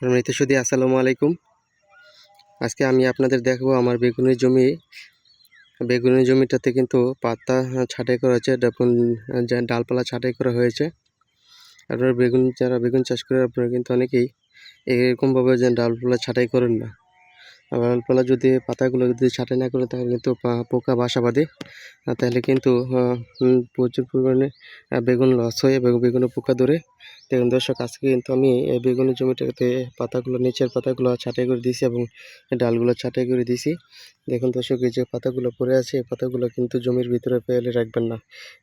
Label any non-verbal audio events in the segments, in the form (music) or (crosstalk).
সম্মানিত সুদী আসসালামু আলাইকুম। আজকে আমি আপনাদের দেখাবো আমার বেগুনের জমি। বেগুনের জমিটাতে কিন্তু পাতা ছাঁটাই করা হয়েছে ডালপালা ছাঁটাই করা হয়েছে। আপনারা বেগুন, যারা বেগুন চাষ করে, আপনারা কিন্তু অনেকেই এরকমভাবে যে ডালপালা ছাঁটাই করেন না। ডালপালা যদি পাতাগুলো যদি ছাঁটাই না করে তাহলে কিন্তু পোকা, বাসা বাঁধে। তাহলে কিন্তু প্রচুর পরিমাণে বেগুন লস হয়, বেগুনে পোকা ধরে দেখুন, দর্শক, আজকে কিন্তু আমি এই বেগুনের জমিটাতে পাতাগুলো, নিচের পাতাগুলো ছাঁটাই করে দিয়েছি এবং ডালগুলো ছাঁটাই করে দিয়েছি। দেখুন, দর্শক, এই যে পাতাগুলো পড়ে আছে, এই পাতাগুলো কিন্তু জমির ভিতরে ফেলে রাখবেন না।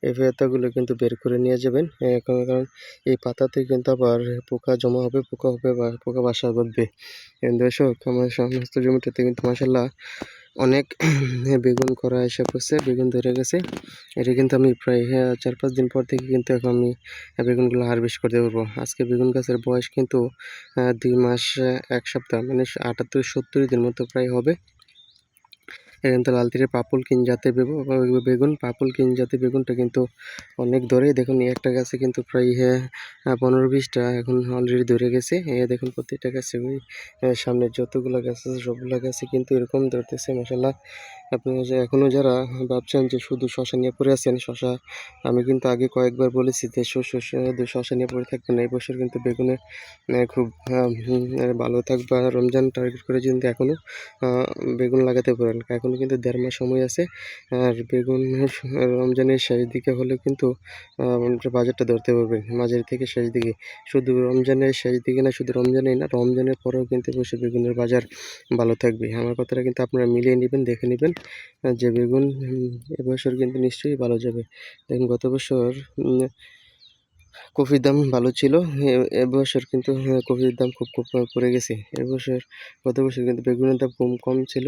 এই পাতাগুলো কিন্তু বের করে নিয়ে যাবেন কারণ এই পাতাতে কিন্তু আবার পোকা জমা হবে, পোকা হবে বা পোকা বাসা বাঁধবে। দর্শক, আমার সমস্ত জমিটাতে কিন্তু মাসাল্লাহ অনেক (clears throat) বেগুন করা এসে পড়ছে বেগুন ধরে গেছে। এটা কিন্তু আমি প্রায় হ্যাঁ, চার পাঁচ দিন পর থেকে কিন্তু এখন আমি বেগুনগুলো হারভেস্ট করতে পারব আজকে বেগুন গাছের বয়স কিন্তু দুই মাস এক সপ্তাহ মানে আটাত্তর সত্তর দিন মতো প্রায় হবে। কিন্তু লাল তীরে পাপুল কিন জাতে বেগু- বেগুন পাপুল কিন জাতে বেগুনটা কিন্তু অনেক ধরে দেখুন একটা গাছে কিন্তু প্রায় হ্যাঁ, পনেরো বিশটা এখন অলরেডি ধরে গেছে। এ দেখুন প্রত্যেকটা গাছে সামনে যতগুলো গাছ আছে সবগুলো গাছে কিন্তু এরকম ধরতেছে মশাল্লাহ আপনারা যে এখনও যারা ভাবছেন যে শুধু শশা নিয়ে পড়ে আছেন, শশা, আমি কিন্তু আগে কয়েকবার বলেছি যে শুধু শশা নিয়ে পড়ে থাকবেন এই বছর কিন্তু বেগুনে খুব ভালো থাকবে। রমজান টার্গেট করে কিন্তু এখনও বেগুন লাগাতে পারেন। এখনও কিন্তু দেড় মাস সময় আছে। আর বেগুন, রমজানের শেষ দিকে হলে কিন্তু বাজারটা ধরতে পারবেন মাঝের থেকে শেষ দিকে। শুধু রমজানের শেষ দিকে না, শুধু রমজানেই না, রমজানের পরেও কিন্তু বসে বেগুনের বাজার ভালো থাকবে। আমার কথাটা কিন্তু আপনারা মিলিয়ে নেবেন, দেখে নেবেন। যে বেগুন এবছর কিন্তু নিশ্চয়ই ভালো যাবে। দেখুন গত বছর কফির দাম ভালো ছিল। এবছর কিন্তু কফির দাম খুব খুব পড়ে গেছে। এবছর গত বছর কিন্তু বেগুনের দাম কম কম ছিল।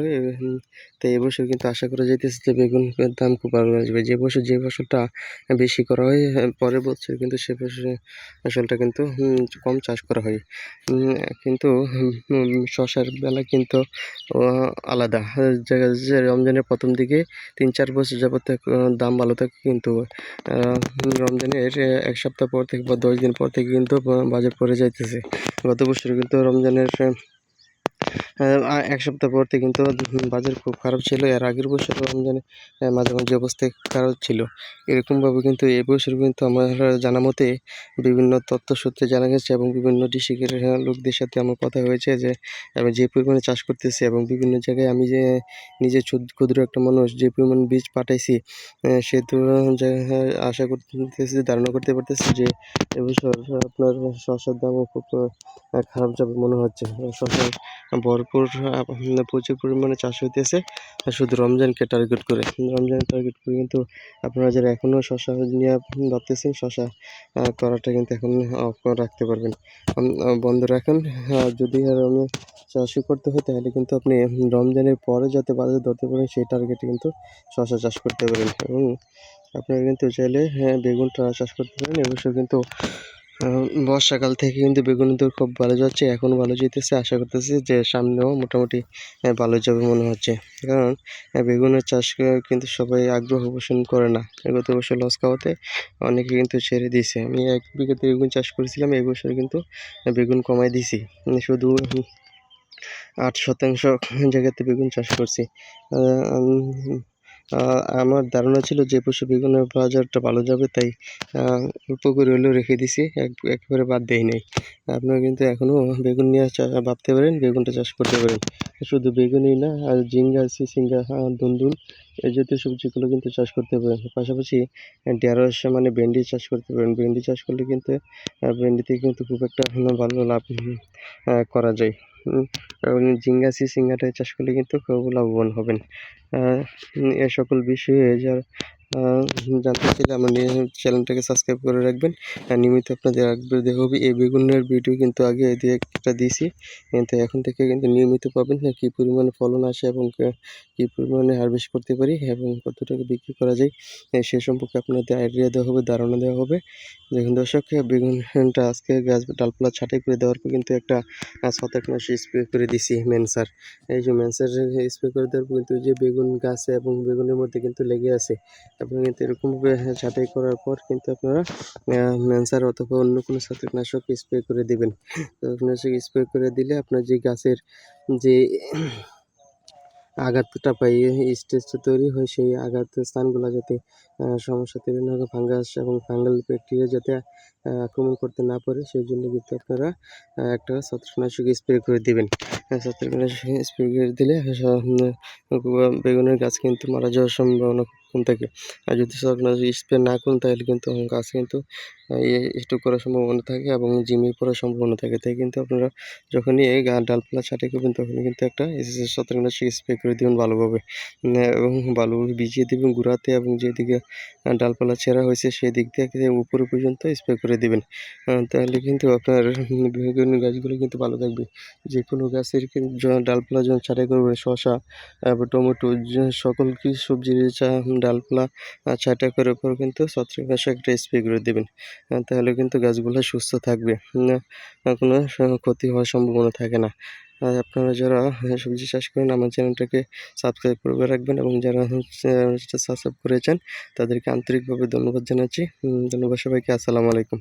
তাই এবছর কিন্তু আশা করা যাইতেছে যে বেগুনের দাম খুব ভালো আসবে। যে বছর যে ফসলটা বেশি করা হয় পরের বছর কিন্তু সে ফসল ফসলটা কিন্তু কম চাষ করা হয়। কিন্তু হুম, বেলা কিন্তু আলাদা। রমজানের প্রথম দিকে তিন চার বছর যাবত দাম ভালো থাকে কিন্তু রমজানের এক সপ্তাহ পর থেকে বা দশ দিন পর থেকে কিন্তু বাজার পড়ে যাইতেছে। গত বছর কিন্তু রমজানের এক সপ্তাহ পরতে কিন্তু বাজার খুব খারাপ ছিল। এর আগের বছর রমজানে মাঝে মাঝে অবস্থা খারাপ ছিল। এরকমভাবে কিন্তু এ বছর কিন্তু আমার জানা মতে বিভিন্ন তথ্য সূত্রে জানা গেছে এবং বিভিন্ন ডিস্ট্রিক্টের লোকদের সাথে আমার কথা হয়েছে যে, আমি যে পরিমাণে চাষ করতেছি এবং বিভিন্ন জায়গায় আমি যে নিজে ক্ষুদ- ক্ষুদ্র একটা মানুষ যে পরিমাণ বীজ পাঠাইছি সে তুলনায় আশা করতেছি, ধারণা করতে পারতেছি যে এবছর আপনার শসার দামও খুব খারাপ যাবে মনে হচ্ছে। শসার ভরপুর প্রচুর পরিমাণে চাষ হইতেছে। শুধু রমজানকে টার্গেট করে। রমজান টার্গেট করে কিন্তু আপনারা যারা এখনও শশা নিয়ে ভাবতেছেন শশা করাটা কিন্তু এখন অফ রাখতে পারবেন। বন্ধ রাখেন। যদি আর আমি চাষই করতে হয়, তাহলে কিন্তু আপনি রমজানের পরে যাতে বাজারে ধরতে পারেন, সেই টার্গেটে কিন্তু শশা চাষ করতে পারেন। এবং আপনারা কিন্তু চাইলে হ্যাঁ বেগুনটা চাষ করতে পারেন। এবছর কিন্তু বর্ষাকাল থেকে কিন্তু বেগুন তো খুব ভালো যাচ্ছে, এখন ভালো যেতেছে আশা করতেছি যে সামনেও মোটামুটি ভালো যাবে মনে হচ্ছে। কারণ বেগুনের চাষ কিন্তু সবাই আগ্রহ পোষণ করে না। গত বছর লস খাওয়াতে অনেকে কিন্তু ছেড়ে দিয়েছে। আমি এক বিঘাতে বেগুন চাষ করেছিলাম, এই বছর কিন্তু বেগুন কমাই দিছি। মানে শুধু আট শতাংশ জায়গাতে বেগুন চাষ করছি। আমার ধারণা ছিল যে পশু বেগুনের বাজারটা ভালো যাবে, তাই অল্প হলেও রেখে দিছি, এক, একেবারে বাদ দেই নাই। আপনারা কিন্তু এখনও বেগুন নিয়ে ভাবতে পারেন, বেগুনটা চাষ করতে পারেন। শুধু বেগুনই না, আর ঝিঙ্গা সিসিঙ্গা দুন্দুল, এই জাতীয় সবজিগুলো কিন্তু চাষ করতে পারেন। পাশাপাশি ঢেঁড়স মানে ভেন্ডি চাষ করতে পারেন। ভেন্ডি চাষ করলে কিন্তু ভেন্ডিতে কিন্তু খুব একটা ভালো লাভ করা যায়। ঝিঙ্গা সিসিঙ্গাটা চাষ করলে কিন্তু খুব লাভবান হবেন। এ সকল বিষয়ে যারা জানতে চাইলে আমার চ্যানেলটাকে সাবস্ক্রাইব করে রাখবেন। আর নিয়মিত আপনাদের আপডেট দেখা হবে এই বেগুনের ভিডিও কিন্তু আগে দিয়ে একটা দিয়েছি। কিন্তু এখন থেকে কিন্তু নিয়মিত পাবেন কী পরিমাণে ফলন আসে এবং কে- পরিমাণে হারভেস্ট করতে পারি এবং কত টাকা বিক্রি করা যায় সে সম্পর্কে আপনাদের আইডিয়া দেওয়া হবে, ধারণা দেওয়া হবে। দেখুন দর্শক, বেগুনটা আজকে গাছ, ডালপালা ছাঁটাই করে দেওয়ার পর কিন্তু একটা ছত্রাকনাশক স্প্রে করে দিছি মেনসার এই যে মেনসার স্প্রে করে দেওয়ার পর কিন্তু যে বেগুন গাছে এবং বেগুনের মধ্যে কিন্তু লেগে আছে। তারপরে কিন্তু এরকমভাবে ছাঁটাই করার পর কিন্তু আপনারা ম্যানসার অথবা অন্য কোনো ছত্রাকনাশক স্প্রে করে দেবেন। ছত্রাকনাশক স্প্রে করে দিলে আপনার যে গাছের যে আঘাতটা পাই স্টেজটা তৈরি হয় সেই আঘাত স্থানগুলো যাতে সমস্যা তৈরি না হয় ফাঙ্গাস এবং ফাঙ্গাল ব্যাকটেরিয়া যাতে আক্রমণ করতে না পারে সেই জন্য কিন্তু আপনারা একটা ছত্রাকনাশক স্প্রে করে দিবেন। আহ, ছত্রাকনাশক স্প্রে করে দিলে বেগুনের গাছ কিন্তু মারা যাওয়ার সম্ভাবনা কম থাকে। আর যদি ছত্রাকনাশক স্প্রে না করেন তাহলে কিন্তু গাছ কিন্তু স্টোক করার সম্ভাবনা থাকে এবং জিমে পড়ার সম্ভাবনা থাকে। তাই কিন্তু আপনারা যখনই এই ডালপালা ছাঁটাই করবেন, তখনই কিন্তু একটা এসএসএস ছত্রাকনাশক স্প্রে করে দিবেন ভালোভাবে। এবং ভালোভাবে ভিজিয়ে দেবেন গুঁড়াতে এবং যেদিকে ডালপালা ছেঁড়া হয়েছে সেই দিক থেকে উপরে পর্যন্ত স্প্রে করে দেবেন। তাহলে কিন্তু আপনার বিভিন্ন গাছগুলো কিন্তু ভালো থাকবে। যে কোনো গাছের ডালপালা যখন ছাঁটাই করবেন তারপর টমেটো সকল কি সবজির ডালপালা ছাটা করার পর কিন্তু ছত্রাকনাশক একটা স্প্রে করে দেবেন। তাহলে কিন্তু গাছগুলো সুস্থ থাকবে। কোনো ক্ষতি হওয়ার সম্ভাবনা থাকে না। আর আপনারা যারা সবজি চাষ করেন, আমার চ্যানেলটাকে সাবস্ক্রাইব করে রাখবেন এবং যারা সাবস্ক্রাইব করেছেন, তাদেরকে আন্তরিকভাবে ধন্যবাদ জানাচ্ছি। ধন্যবাদ সবাইকে। আসসালামু আলাইকুম।